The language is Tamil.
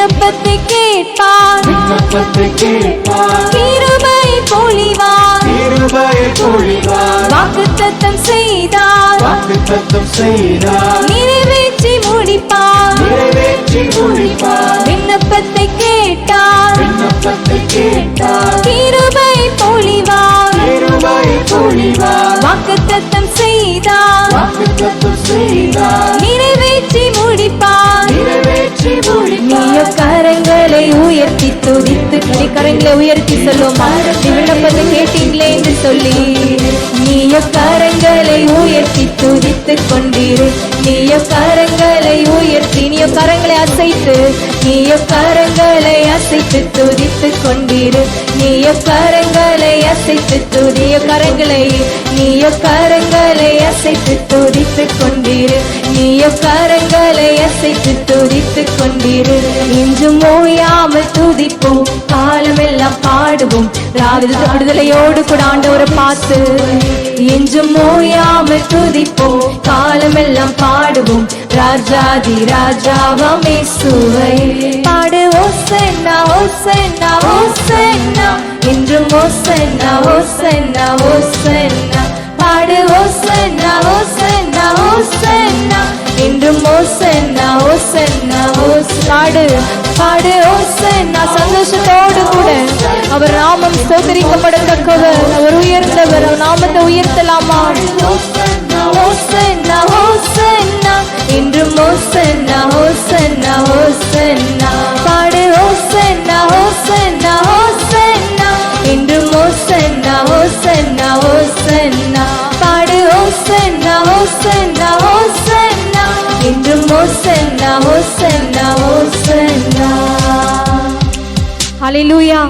விண்ணப்பத்தை கேட்பார். விண்ணப்பத்தை கேட்பார். கிருபை பொழிவார். கிருபையை பொழிவார். வாக்குத்தத்தம் செய்தார். வாக்குத்தத்தம் செய்தார். நிறைவேற்றி முடிப்பார். நிறைவேற்றி முடிப்பார். விண்ணப்பத்தை கேட்டார். விண்ணப்பத்தை கேட்டார். கிருபை பொழிவார். கிருபையை பொழிவார். வாக்குத்தத்தம் செய்தார். வாக்குத்தத்தம் செய்தார். கரங்களை உயர்த்தி துதித்து நீ கரங்களை உயர்த்தி சொல்லுமா நீ விண்ணப்பத்தை கேட்டீங்களே என்று சொல்லி நீய கரங்களை உயர்த்தி துதித்து கொண்டிரு. நீய கரங்களை உயர்த்தி நீய கரங்களை அசைத்து நீய கரங்களை அசைத்து துதித்து கொண்டிரு. நீய கரங்களை அசைத்து துதிய கரங்களை நீய கரங்களை அசைத்து துதித்து கொண்டிரு. நீய கரங்களை அசைத்து துதித்து கொண்டிரு. இன்றும் ஓயாமல் துதிப்போம். காலமெல்லாம் பாடுவோம். ராவில விடுதலையோடு கூட ஆண்டவரை பார்த்து. இன்றும் ஓயாமல் துதிப்போம். காலமெல்லாம் பாடுவோம். ராஜாதி ராஜாவாம் சுவை பாடு ஓசன்னா ஓசன்னா ஓசன்னா. இன்றும் ஓசன்னா ஓசன்னா ஓசன்னா பாடு பாடு. நான் சந்தோஷத்தோடு கூட. அவர் நாமம் ஸ்தோத்தரிக்கப்படத்தக்கவர். அவர் உயர்ந்தவர் அவர் நாமத்தை உயர்த்தலாமா? ஓசன்னா என்றும் ஓசன்னா ஓசன்னா ஓசன்னா ஹalleluya